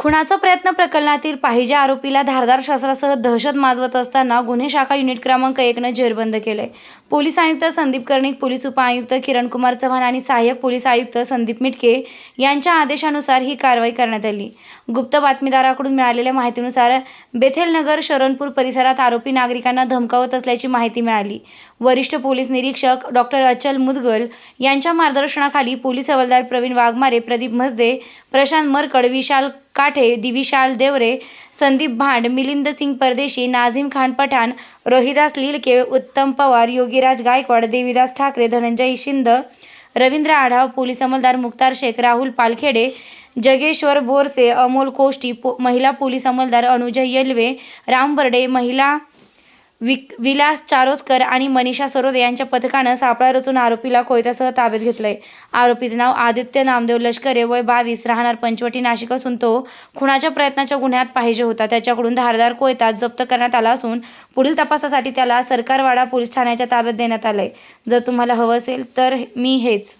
खुनाचा प्रयत्न प्रकरणातील पाहिजे आरोपीला धारदार शस्त्रासह दहशत माजवत असताना गुन्हे शाखा युनिट क्रमांक एकनं जेरबंद केले पोलीस आयुक्त संदीप कर्णिक पोलीस उपआयुक्त किरणकुमार चव्हाण आणि सहाय्यक पोलीस आयुक्त संदीप मिटके यांच्या आदेशानुसार ही कारवाई करण्यात आली. गुप्त बातमीदाराकडून मिळालेल्या माहितीनुसार बेथेलनगर शरणपूर परिसरात आरोपी नागरिकांना धमकावत असल्याची माहिती मिळाली. वरिष्ठ पोलीस निरीक्षक डॉक्टर अचल मुदगल यांच्या मार्गदर्शनाखाली पोलीस हवालदार प्रवीण वाघमारे प्रदीप म्हसदे प्रशांत मरकड विशाल काठे दिविशाल देवरे संदीप भांड मिलिंद सिंग परदेशी नाझीम खान पठाण रोहिदास लिलके उत्तम पवार योगीराज गायकवाड देवीदास ठाकरे धनंजय शिंद रवींद्र आढाव पोलीस अंमलदार मुक्तार शेख राहुल पालखेडे जगेश्वर बोरसे अमोल कोष्टी पो महिला पोलीस अंमलदार अनुजय येलवे राम बर्डे महिला विक विलास चारोस्कर आणि मनीषा सरोदे यांच्या पथकानं सापळा रचून आरोपीला कोयत्यासह ताब्यात घेतलंय. आरोपीचं नाव आदित्य नामदेव लष्करे वय बावीस राहणार पंचवटी नाशिक असून तो खुणाच्या प्रयत्नाच्या गुन्ह्यात पाहिजे होता. त्याच्याकडून धारदार कोयता जप्त करण्यात आला असून पुढील तपासासाठी त्याला सरकारवाडा पोलीस ठाण्याच्या ताब्यात देण्यात आलंय. जर तुम्हाला हवं असेल तर मी हेच.